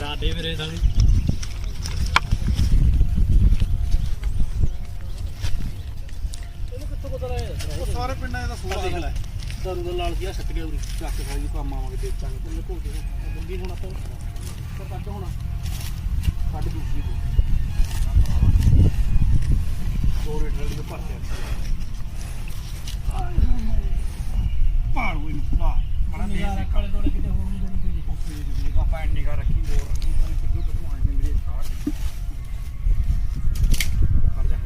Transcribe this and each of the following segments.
ਰਾਤੇ ਮੇਰੇ ਸਾਲੇ। ਇਹਨੂੰ ਕਿੱਥੋਂ ਪਤਾ ਲੱਗਿਆ ਉਹ ਸਾਰੇ ਪਿੰਡਾਂ ਦਾ ਸੂਆ ਦੇਖ ਲੈ। ਦਾਰੂ ਦਾ ਲਾਲ ਗਿਆ ਉਰੀ। ਚੱਕ ਖਾਈ ਕੰਮ ਆਵਾਂਗੇ ਦੇਖ ਚਾਂਗੇ ਉਹਨੇ ਘੋਲ ਦੇ ਬੰਦੀ ਹੁਣ ਆਪਾਂ ਤਾਂ ਕੱਢ ਹੋਣਾ। ਕੱਢ ਦੂਸਰੀ ਤੋਂ ਦੋ ਲੀਟਰ ਦੀ ਭਰ ਕੇ ਪਾੜੂ ਇਹਨੂੰ ਲਾ। ਮਾੜਾ ਦੇ ਕਾਲੇ ਦੋਲੇ ਕਿਤੇ ਹੋਰ ਨੂੰ ਦੇਣੀ ਪਈ ਦੇ ਆਪਾਂ ਨਿਗਾ ਰੱਖੀ ਹੋਰ ਰੱਖੀ ਤਾਂ ਕਿੱਦੋਂ ਕਿੱਦੋਂ ਆਏ ਨੇ ਮੇਰੇ ਸਾਹ ਕਰ ਜਾ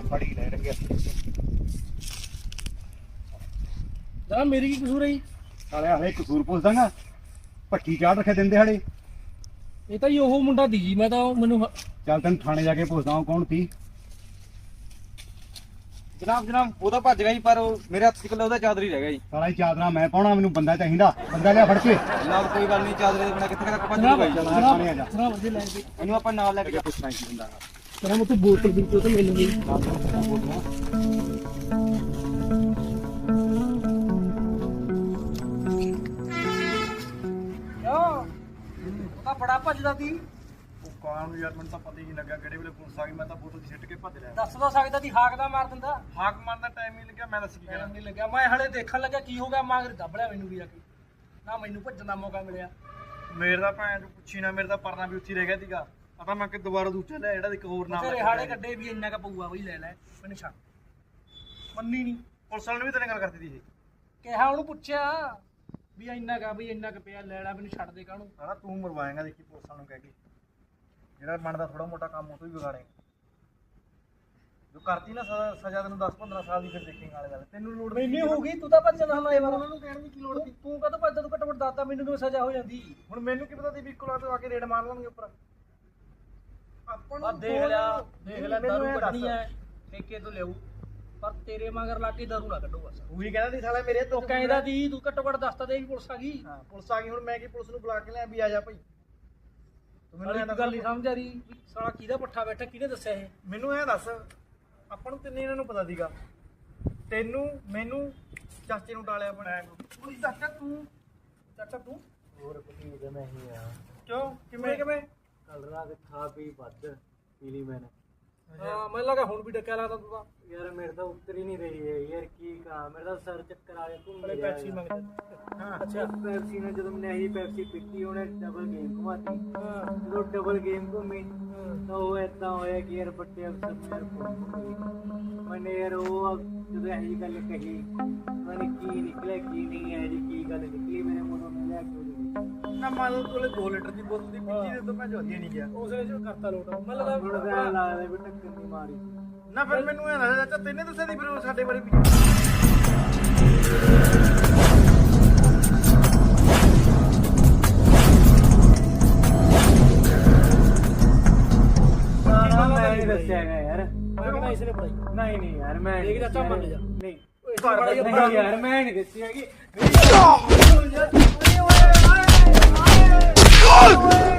ਇਹ ਅੱਜ ਫੜੀ ਲੈ ਰੰਗੇ ਜਰਾ ਮੇਰੀ ਕੀ ਕਸੂਰ ਹੈ ਜੀ ਸਾਲੇ ਹਲੇ ਕਸੂਰ ਪੁੱਛ ਦਾਂਗਾ ਪੱਟੀ ਚਾੜ ਰੱਖੇ ਦਿੰਦੇ ਹੜੇ ਇਹ ਤਾਂ ਜੀ ਉਹ ਮੁੰਡਾ ਦੀ ਜੀ ਮੈਂ ਤਾਂ ਉਹ ਮੈਨੂੰ ਹ- ਚੱਲ ਤੈਨੂੰ ਥਾਣੇ ਜਾ ਕੇ ਪੁੱਛਦਾ ਹਾਂ ਕੌਣ ਸੀ ਜਨਾਬ ਜਨਾਬ ਉਹ ਤਾਂ ਭੱਜ ਗਿਆ ਜੀ ਪਰ ਉਹ ਮੇਰੇ ਹੱਥ 'ਚ ਇਕੱਲਾ ਉਹਦਾ ਚਾਦਰੀ ਰਹਿ ਗਿਆ ਜੀ ਸਾਲਾ ਹੀ ਚਾਦਰਾ ਮੈਂ ਪਾਉਣਾ ਮੈਨੂੰ ਬੰਦਾ ਚਾਹੀਦਾ ਬੰਦਾ ਲਿਆ ਫੜ ਕੇ ਜਨਾਬ ਕੋਈ ਗੱਲ ਨਹੀਂ ਚਾਦਰੇ ਦੇ ਬਿਨਾ ਕਿੱਥੇ ਤੱਕ ਭੱਜ ਜਨਾਬ ਜੀ ਚੱਲ ਜਨਾਬ ਥਾਣੇ ਆ ਜਾ। ਜਨਾਬ ਜੀ ਲੈ ਕੇ ਇਹਨੂੰ ਆਪਾਂ ਨਾਲ ਲੈ ਕੇ ਜਾ ਪੁੱਛਣਾ ਕੀ ਹੁੰਦਾ ਜਨਾਬ ਉੱਥੇ ਬੋਤਲ ਦੀ ਉਹ ਤਾਂ ਮਿਲ ਗਈ ਬੜਾ ਭੱਜਦਾ ਸੀ। ਉਹ ਯਾਰ ਮੈਨੂੰ ਤਾਂ ਪਤਾ ਹੀ ਨਹੀਂ ਲੱਗਾ ਕਿਹੜੇ ਵੇਲੇ ਪੁਲਿਸ ਆ ਗਈ ਮੈਂ ਤਾਂ ਬੋਤਲ 'ਚ ਸਿੱਟ ਕੇ ਭੱਜ ਲਿਆ ਦੱਸ ਤਾਂ ਸਕਦਾ ਸੀ ਹਾਕ ਦਾ ਮਾਰ ਦਿੰਦਾ। ਹਾਕ ਮਾਰਨ ਦਾ ਟਾਈਮ ਹੀ ਲੱਗਿਆ ਮੈਂ ਦੱਸ ਕੀ ਕਰਾਂ? ਟਾਈਮ ਨਹੀਂ ਲੱਗਿਆ। ਮੈਂ ਹਲੇ ਦੇਖਣ ਲੱਗਾ ਕੀ ਹੋ ਗਿਆ ਮਾਗਰ ਦੱਬ ਲਿਆ ਮੈਨੂੰ ਵੀ ਆ ਕੇ। ਨਾ ਮੈਨੂੰ ਭੱਜਣ ਦਾ ਮੌਕਾ ਮਿਲਿਆ। ਮੇਰੇ ਦਾ ਭੈਣ ਨੂੰ ਪੁੱਛੀ ਨਾ ਮੇਰੇ ਦਾ ਪਰਨਾ ਵੀ ਉੱਥੇ ਰਹਿ ਗਿਆ ਸੀਗਾ। ਆਪਾਂ ਮੈਂ ਕਿ ਦੁਬਾਰਾ ਦੂਜਾ ਲਿਆ ਜਿਹੜਾ ਇੱਕ ਹੋਰ ਨਾਮ ਤੇਰੇ। ਹਾੜੇ ਕੱਢੇ ਵੀ ਇੰਨਾ ਕ ਪਊਆ ਬਈ ਲੈ ਲੈ ਮੈਨੂੰ ਛੱਡ। ਮੰਨੀ ਨਹੀਂ ਪੁਲਿਸ ਵਾਲੇ ਨੇ ਵੀ ਤੇਰੇ ਗੱਲ ਕਰਤੀ ਸੀ ਕਿਹਾ ਉਹਨੂੰ ਪੁੱਛਿਆ ਵੀ ਇੰਨਾ ਕਾ ਬਈ ਇੰਨਾ ਕ ਪਿਆ ਲੈ ਲੈ ਮੈਨੂੰ ਛੱਡ ਦੇ ਕਾਹਨੂੰ? ਸਾਲਾ ਤੂੰ ਮਰਵਾਏਗਾ ਦੇਖੀ ਪੁਲਿਸ ਵਾਲਿਆਂ ਨੂੰ ਕਹਿ ਕੇ। ਜਿਹੜਾ ਬਣਦਾ ਥੋੜਾ ਮੋਟਾ ਕੰਮ ਉਹ ਤੋਂ ਵੀ ਵਿਗਾੜੇਗਾ ਜੋ ਕਰਤੀ ਨਾ ਸਜ਼ਾ- ਸਜ਼ਾ ਤੈਨੂੰ 10 15 ਸਾਲ ਦੀ ਫਿਰ ਦੇਖੇਂਗਾ ਵਾਲੇ। ਗੱਲ ਤੈਨੂੰ ਲੋੜ ਮੈਨੂੰ ਹੋ ਗਈ ਤੂੰ ਤਾਂ ਭੱਜਣ ਹਲਾ ਇਹ ਵਾਰ ਉਹਨਾਂ ਨੂੰ ਕਹਿਣ ਦੀ ਕੀ ਲੋੜ ਸੀ? ਤੂੰ ਕਦੋਂ ਭੱਜਦਾ ਤੂੰ ਘੱਟੋ ਘੱਟ ਦੱਸਦਾ ਮੈਨੂੰ ਕਿਵੇਂ ਸਜ਼ਾ ਹੋ ਜਾਂਦੀ? ਹੁਣ ਮੈਨੂੰ ਕੀ ਪਤਾ ਸੀ ਵੀ ਕੋਲਾ ਤੋਂ ਆ ਕੇ ਰੇਡ ਮਾਰ ਲੈਣਗੇ ਉੱਪਰ। ਆ ਦੇਖ ਲਿਆ ਦੇਖ ਲਿਆ ਦਾਰੂ ਦੱਸ। ਕੱਢਣੀ ਐ ਠੇਕੇ ਤੋਂ ਲਿਆਊ। ਪਰ ਤੇਰੇ ਮਗਰ ਲਾ ਕੇ ਦਾਰੂ ਨਾ ਕੱਢੋ ਬਸ। ਉਹੀ ਕਹਿੰਦਾ ਸੀ ਸਾਲਾ ਮੇਰੇ ਉਹ ਕਹਿੰਦਾ ਦੀ ਤੂੰ ਘੱਟੋ ਘੱਟ ਦੱਸਦਾ ਦੇ ਵੀ ਪੁਲਿਸ ਆ ਗਈ। ਹਾਂ ਪੁਲਿਸ ਆ ਗਈ ਹੁਣ ਮੈਂ ਕੀ ਪੁਲਿਸ ਨੂੰ ਬੁਲਾ ਕੇ ਲਿਆ ਵੀ ਆ ਜਾ ਭਾਈ। ਤੂੰ ਮੈਨੂੰ ਇੱਕ ਦੱਸ। ਗੱਲ ਨਹੀਂ ਸਮਝ ਆ ਰਹੀ ਵੀ ਸਾਲਾ ਕਿਹਦਾ ਪੱਠਾ ਬੈਠਾ ਕਿਹਨੇ ਦੱਸਿਆ ਇਹ? ਮੈਨੂੰ ਇਹ ਦੱਸ ਆਪਾਂ ਨੂੰ ਤਿੰਨੇ ਇਹਨਾਂ ਨੂੰ ਪਤਾ ਸੀਗਾ? ਤੈਨੂੰ ਮੈਨੂੰ ਚਾਚੇ ਨੂੰ ਟਾਲਿਆ ਬਣਾਇਆ ਓਏ ਚਾਚਾ ਤੂੰ? ਚਾਚਾ ਤੂੰ? ਹੋਰ ਪਤੀ ਜੇ ਮੈਂ ਹੀ ਆ। ਕਿਉਂ? ਕਿਵੇਂ ਕਿਵੇਂ? ਕੱਲ ਰਾਤ ਖਾ ਪੀ ਵੱਧ। ਪੀਲੀ ਮੈਨੇ ਹਾਂ ਮੈਨੂੰ ਲੱਗਾ ਹੁਣ ਵੀ ਡੱਕਿਆ ਲੱਗਦਾ ਤੂੰ ਤਾਂ ਯਾਰ ਮੇਰੇ ਤਾਂ ਉੱਤਰ ਹੀ ਨਹੀਂ ਰਹੀ ਹੈ ਯਾਰ ਕੀ ਕਹਾਂ। ਮੇਰਾ ਤਾਂ ਸਰ ਚੱਕਰ ਆ ਗਿਆ ਘੁੰਮ ਗਿਆ ਪੈਪਸੀ ਮੰਗਦਾ। ਹਾਂ ਅੱਛਾ। ਪੈਪਸੀ ਨੇ ਜਦੋਂ ਮੈਂ ਇਹੀ ਪੈਪਸੀ ਪੀਤੀ ਉਹਨੇ ਡਬਲ ਗੇਮ ਘੁਮਾਤੀ। ਹਾਂ। ਜਦੋਂ ਡਬਲ ਗੇਮ ਘੁੰਮੀ ਤਾਂ ਉਹ ਏਦਾਂ ਹੋਇਆ ਕਿ ਯਾਰ ਵੱਡੇ ਅਫਸਰ ਫੋਨ ਮੈਨੇ ਯਾਰ ਉਹ ਜਦੋਂ ਇਹੀ ਗੱਲ ਕਹੀ ਮੈਨੇ ਕੀ ਨਿਕਲਿਆ ਕੀ ਨਹੀਂ ਹੈ ਜੀ ਕੀ ਗੱਲ ਨਿਕਲੀ ਮੇਰੇ ਮੂੰਹੋਂ ਮੈਂ ਲਿਆ ਕੇ ਨਾ ਮੰਨ ਲਓ ਕੋਲੇ 2 ਲੀਟਰ ਦੀ ਬੋਤਲ ਦੀ ਪੀਤੀ ਤੇ ਤੋਂ ਮੈਂ ਜੋਦੀ ਨਹੀਂ ਗਿਆ। ਉਸ ਵੇਲੇ ਜੋ ਕਰਤਾ ਲੋਟ ਮੈਨੂੰ ਹੁਣ ਤਾਂ ਐਂ ਲੱਗਦਾ ਲੱਗਦਾ ਵੀ ਟੱਕਰ ਨਹੀਂ ਮਾਰੀ। ਨਾ ਫਿਰ ਮੈਨੂੰ ਇਹ ਦੱਸ ਚਾਚਾ ਤੈਨੇ ਦੱਸਿਆ ਸੀ ਫਿਰ ਉਹ ਸਾਡੇ ਬਾਰੇ ਵੀ। ਨਾ ਮੈਂ ਨਹੀਂ ਦੱਸਿਆ ਯਾਰ। ਮੈਂ ਪੜਾਈ ਨਹੀਂ ਨਹੀਂ ਯਾਰ ਮੈਂ ਦੇਖ ਚਾਚਾ ਮੰਨ ਜਾ। ਨਹੀਂ। ਨਹੀਂ ਯਾਰ ਮੈਂ ਨਹੀਂ ਦੱਸੀ ਹੈਗੀ। Kalk!